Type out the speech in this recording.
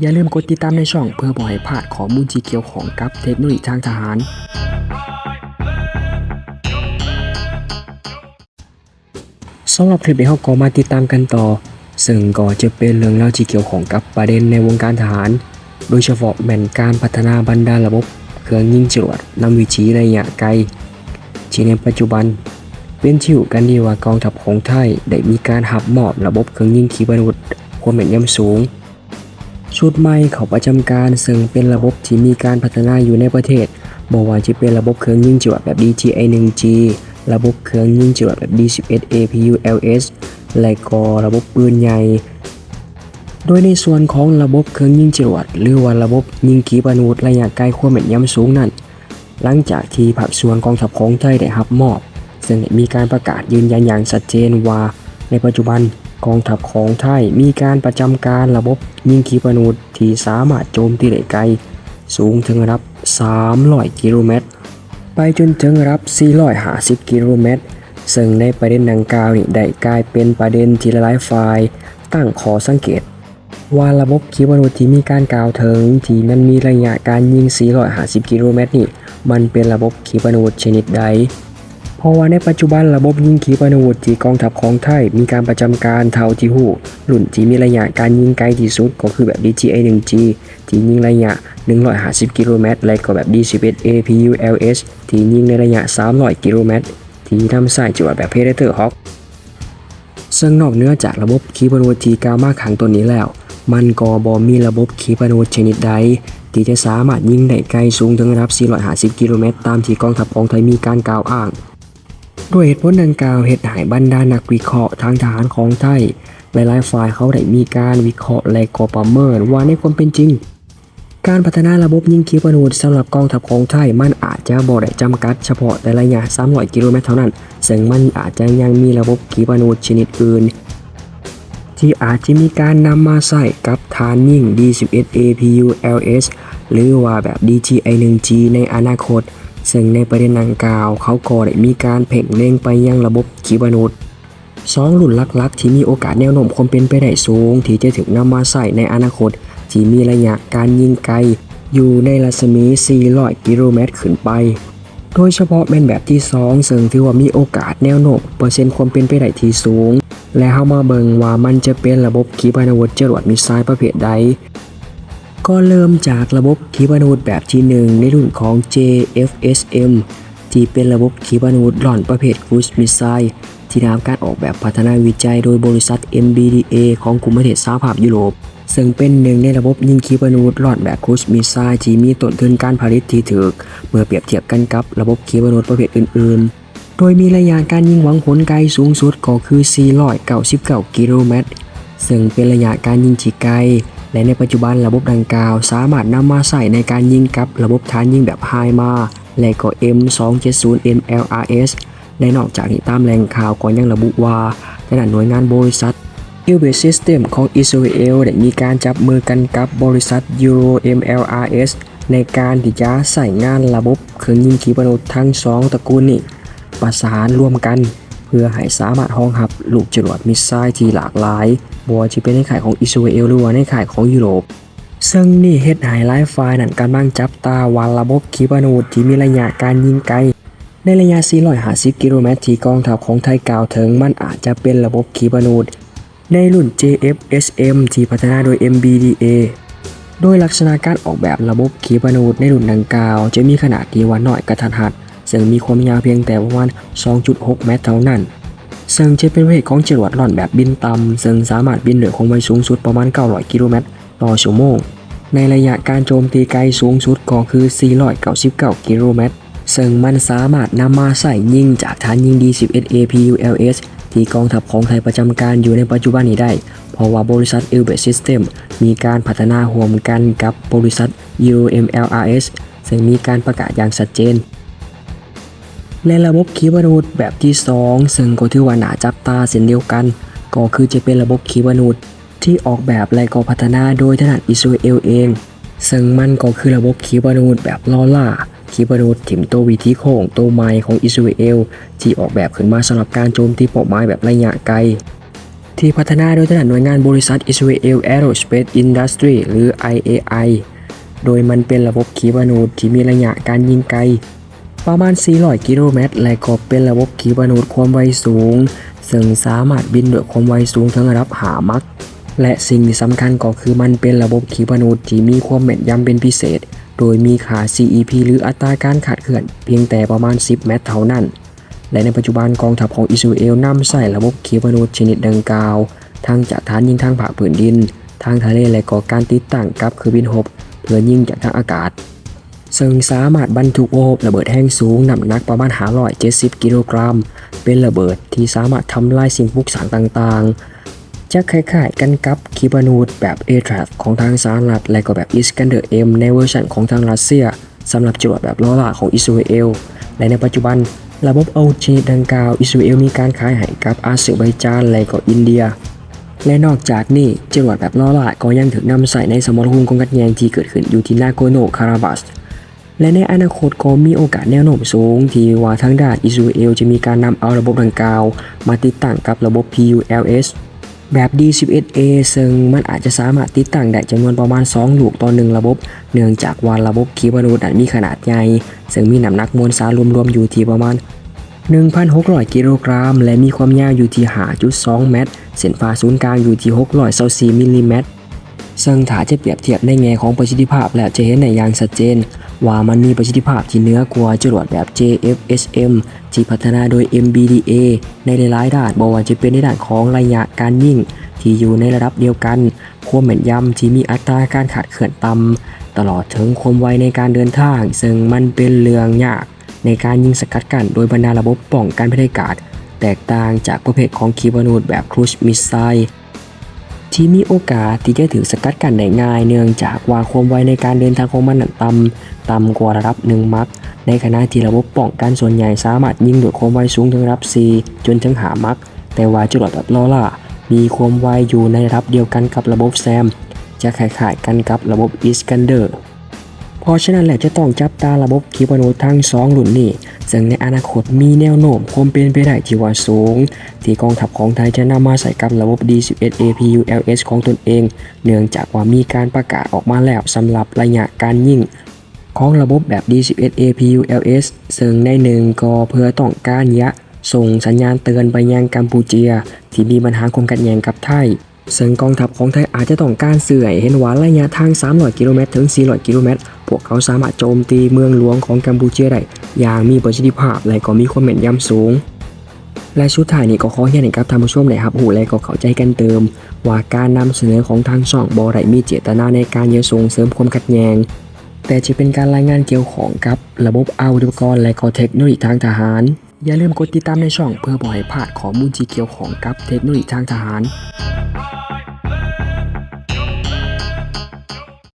อย่าลืมกดติดตามในช่องเพื่อบ่ให้พลาดข้อมูลที่เกี่ยวของกับเทคโนโลยีทางทหาร สำหรับคลิปนี้เราก็มาติดตามกันต่อ ซึ่งก็จะเป็นเรื่องเล่าที่เกี่ยวของกับประเด็นในวงการทหาร โดยเฉพาะแม่นการพัฒนาบรรดาระบบเครื่องยิงจรวดนำวิถีระยะไกล ที่ในปัจจุบัน เป็นที่รู้กันดีว่ากองทัพของไทยได้มีการหับมอบระบบเครื่องยิงขีปนาวุธความแม่นยำสูง ชุดใหม่เขาประจำการซึ่งเป็นระบบที่มีการพัฒนาอยู่ในประเทศบอกว่าจะเป็นระบบเครื่องยิงจรวดแบบ DJI 1G ระบบเครื่องยิงจรวดแบบ D11 APU-LS และก็ระบบปืนใหญ่ โดยในส่วนของระบบเครื่องยิงจรวดหรือว่าระบบยิงขีปนาวุธระยะไกลความแม่นยำสูงนั้น หลังจากที่ภาคส่วนกองทัพของไทยได้รับมอบ ซึ่งมีการประกาศยืนยันอย่างชัดเจนว่าในปัจจุบัน กองทัพของไทยมีการประจำการระบบยิงขีปนาวุธที่สามารถโจมตีได้ไกล สูงถึงระดับ 300 กิโลเมตร ไปจนถึงระดับ 450 กิโลเมตร ซึ่งในประเด็นดังกล่าวนี้ได้กลายเป็นประเด็นที่หลายฝ่ายตั้งขอสังเกต ว่าระบบขีปนาวุธที่มีการกล่าวถึงที่มันมีระยะการยิง 450 กิโลเมตรนี่มันเป็นระบบขีปนาวุธชนิดใด ราะว่าในปัจจุบันระบบยิงขีปนาวุธที่กองทัพของไทย มีการประจำการเท่าที่หู้รุ่นที่มีระยะการยิงไกลที่สุดก็คือแบบ DJI 1G ที่ยิงระยะ 150 กิโลเมตร และก็แบบ D11 APU-LS ที่ยิงในระยะ 300 กิโลเมตร ที่ทำสายจรวดแบบ Predator Hawk ซึ่งนอกเหนือจากระบบขีปนาวุธที่กาวมาขังตัวนี้แล้ว มันก็บ่มีระบบขีปนาวุธชนิดใดที่จะสามารถยิงได้ไกลสูงถึงระดับ 450 กิโลเมตร ตามที่กองทัพของไทยมีการกล่าวอ้าง ด้วยเหตุผลดังกล่าวเหตุให้บรรดานักวิเคราะห์ทางทหารของไทยหลายๆฝ่ายเขาได้มีการวิเคราะห์และก็ประเมินว่าในความเป็นจริง การพัฒนาระบบยิงขีปนาวุธสำหรับกองทัพของไทยมันอาจจะบ่ได้จำกัดเฉพาะแต่ระยะ 300 กิโลเมตรเท่านั้น ซึ่งมันอาจจะยังมีระบบขีปนาวุธชนิดอื่น ที่อาจจะมีการนำมาใส่กับฐานยิง D11 APU-LS หรือว่าแบบ DJI 1G ในอนาคต ซึ่งในประเด็นดังกล่าว เขาก็ได้มีการเพ่งเล็งไปยังระบบขีปนาวุธสองรุ่นลักๆ ที่มีโอกาสแนวโน้มความเป็นไปได้สูง ที่จะถูกนำมาใส่ในอนาคต ที่มีระยะการยิงไกล อยู่ในรัศมี 400 กิโลเมตรขึ้นไป โดยเฉพาะแม่นแบบที่ 2 ซึ่งถือว่ามีโอกาสแนวโน้มเปอร์เซ็นต์ความเป็นไปได้ที่สูง และเข้ามาเบิงว่ามันจะเป็นระบบขีปนาวุธจรวดมิสไซล์ประเภทใด ก็เริ่มจากระบบขีปนาวุธแบบที่ 1 ในรุ่นของ JFSM ที่เป็นระบบขีปนาวุธหล่อนประเภทครูซมิสไซล์ที่ได้รับการออกแบบพัฒนาวิจัยโดยบริษัท MBDA ของกลุ่มประเทศสหภาพยุโรป ซึ่งเป็นหนึ่งในระบบยิงขีปนาวุธหล่อนแบบครูซมิสไซล์ที่มีต้นทุนการผลิตที่ถูกเมื่อเปรียบเทียบกันกับระบบขีปนาวุธประเภทอื่น ๆ โดยมีระยะการยิงหวังผลไกลสูงสุดก็คือ 499 กิโลเมตร ซึ่งเป็นระยะการยิงที่ไกล และในปัจจุบันระบบดังกล่าว สามารถนำมาใส่ในการยิงกับระบบฐานยิงแบบไฮมาและก็ M270 MLRS และนอกจากนี้ตามแหล่งข่าวก็ยังระบุว่าขณะหน่วยงานบริษัท u b a System ของอิสราเอลได้มีการจับมือกันกับบริษัท Euro MLRS ในการที่จะใส่งานระบบเครื่องยิงขีปนาวุธทั้งสองตระกูลนี้ประสานร่วมกัน พื่อให้สามารถรองรับลูกจรวดมิสไซล์ที่หลากหลายบัวที่เป็นในข่ายของอิสราเอลหรือว่าในข่ายของยุโรป ซึ่งนี่เฮ็ดให้หลายฝ่ายนั้นกำลังจับตาว่าระบบขีปนาวุธที่มีระยะการยิงไกล ในระยะ 450 กิโลเมตรที่กองทัพของไทยกล่าวถึงมันอาจจะเป็นระบบขีปนาวุธในรุ่น JFSM ที่พัฒนาโดย MBDA โดยลักษณะการออกแบบระบบขีปนาวุธในรุ่นดังกล่าว จะมีขนาดที่ว่าน้อยกระทัดรัด ซึ่งมีความยาวเพียงแต่ประมาณ 2.6 เมตรเท่านั้น ซึ่งจะเป็นประเภทของจรวดหล่อนแบบบินต่ำซึ่งสามารถบินด้วยความไวสูงสุดประมาณ 900 กิโลเมตรต่อชั่วโมง ในระยะการโจมตีไกลสูงสุดก็คือ 499 กิโลเมตร ซึ่งมันสามารถนำมาใส่ยิงจากฐานยิง D11 APU-LS ที่กองทัพของไทยประจำการอยู่ในปัจจุบันนี้ได้ เพราะว่าบริษัท e l b e t System มีการพัฒนาร่วมกันกับบริษัท EUMLRS ซึ่งมีการประกาศอย่างชัดเจน และระบบขีปนาวุธแบบที่ 2 ซึ่งก็ถือว่านาจับตาเช่นเดียวกัน ก็คือจะเป็นระบบขีปนาวุธที่ออกแบบและก็พัฒนาโดยถนัดอิสราเอลเอง ซึ่งมันก็คือระบบขีปนาวุธแบบลอล่าขีปนาวุธถิ่มตัววิธีโค้งตัวไม้ของอิสราเอลที่ออกแบบขึ้นมาสำหรับการโจมตีเป้าหมายแบบระยะไกล ที่พัฒนาโดยทหางหน่วยงานบริษัท Israel Aerospace Industry หรือ IAI โดยมันเป็นระบบขีปนาวุธที่มีระยะการยิงไกล ประมาณ 400 กิโลเมตร และก็เป็นระบบขีปนาวุธความไวสูง ซึ่งสามารถบินด้วยความไวสูงถึงระดับหามัก และสิ่งที่สำคัญก็คือมันเป็นระบบขีปนาวุธที่มีความแม่นยำเป็นพิเศษ โดยมีค่า CEP หรืออัตราการขาดเคลื่อน เพียงแต่ประมาณ 10 เมตรเท่านั้น และในปัจจุบันกองทัพของอิสราเอลนำใส่ระบบขีปนาวุธชนิดดังกล่าว ทั้งจากฐานยิงทางผ่าผืนดิน ทางทะเลและก็การติดตั้งกับเครื่องบินรบเพื่อยิงจากทางอากาศ ซึ่งสามารถบรรทุกโอบระเบิดแห้งสูงน้ำหนักประมาณ570กิโลกรัม เป็นระเบิดที่สามารถทำลายสิ่งปลูกสร้างต่างๆ จะคล้ายๆกันกับขีปนาวุธแบบ a t r a f ของทางสหรัฐ และก็แบบ Iskander M ในเวอร์ชันของทางรัสเซียสำหรับจรวดแบบล้อหลาของอิสราเอล และในปัจจุบัน ระบบเอาชนิดดังกล่าวอิสราเอลมีการขายให้กับอาเซอร์ไบจานและก็อินเดียและนอกจากนี้จรวดแบบล้อหลาก็ยังถูกนำใส่ในสมรภูมิกองกัดแยงที่เกิดขึ้นอยู่ที่นาโกโนคาราบัส และในอนาคตก็มีโอกาสแนวโน้มสูง ที่ว่าทางด้านอิสราเอลจะมีการนำเอาระบบดังกล่าว มาติดตั้งกับระบบ PULS แบบ D11A ซึ่งมันอาจจะสามารถติดตั้งได้จำนวนประมาณ 2 ลูกต่อหนึ่งระบบ เนื่องจากว่าระบบขีปนาวุธนั้นมีขนาดใหญ่ ซึ่งมีน้ำหนักมวลสารรวมๆอยู่ที่ประมาณ 1,600 กิโลกรัม และมีความยาวอยู่ที่5.2 เมตร เส้นผ่าศูนย์กลางอยู่ที่624มิลลิเมตรซึ่งถ้าจะเปรียบเทียบในแง่ของประสิทธิภาพแล้วจะเห็นในอย่างชัดเจน ว่ามันมีประสิทธิภาพที่เหนือกว่าจรวดแบบ JFSM ที่พัฒนาโดย MBDA ในหลายๆด้านบอกว่าจะเป็นในด้านของระยะการยิงที่อยู่ในระดับเดียวกันความแม่นยำที่มีอัตราการขาดเขื่อนต่ำตลอดถึงความไวในการเดินทาง ซึ่งมันเป็นเรื่องยากในการยิงสกัดกั้นโดยบรรดาระบบป้องกันภัยพิบัติแตกต่างจากประเภทของขีปนาวุธแบบครูซมิสไซล์ ที่มีโอกาสที่จะถือสกัดกันได้ง่าย เนื่องจากว่าความไวในการเดินทางของมันนั้นต่ำต่ำกว่าระดับ1มักในขณะที่ระบบป้องกันส่วนใหญ่สามารถยิงด้วยความไวสูงถึงระดับ 4 จนถึงหามักแต่ว่าจรวดแบบลอล่ามีความไวอยู่ในระดับเดียวกันกับระบบแซม จะคล้ายๆกันกับระบบอิสกันเดอร์ เพราะฉะนั้นแหละจะต้องจับตาระบบขีปนาวุธทั้งสองรุ่นนี้ซึ่งในอนาคตมีแนวโน้มความเป็นไปได้ที่ว่าสูง ที่กองทัพของไทยจะนำมาใส่กับระบบ D11 APULS ของตนเอง เนื่องจากว่ามีการประกาศออกมาแล้วสำหรับระยะการยิงของระบบแบบ D11 APULS ซึ่งในหนึ่งก็เพื่อต้องการยะ ส่งสัญญาณเตือนไปยังกัมพูเชีย ที่มีปัญหาความขัดแย้งกับไทยซึ่งกองทัพของไทยอาจจะต้องการเสื่อให้เห็นว่าระยะทาง 300 กิโลเมตรถึง 400 กิโลเมตร พวกเขาสามารถโจมตีเมืองหลวงของกัมพูเชียได้อย่างมีประสิทธิภาพและก็มีความแม่นยำสูง และชุดถ่ายนี้ก็ขอเฮียนให้กับท่านผู้ชมได้รับหูและก็เข้าใจกันเติม ว่าการนำเสนอของทางช่องบอได้มีเจตนาในการเยส่งเสริมความขัดแย้งแต่จะเป็นการรายงานเกี่ยวของกับระบบอาวุธอุปกรณ์และก็เทคโนโลยีทางทหาร อย่าลืมกดติดตามในช่องเพื่อบ่ให้พลาดข้อมูลที่เกี่ยวของกับเทคโนโลยีทางทหาร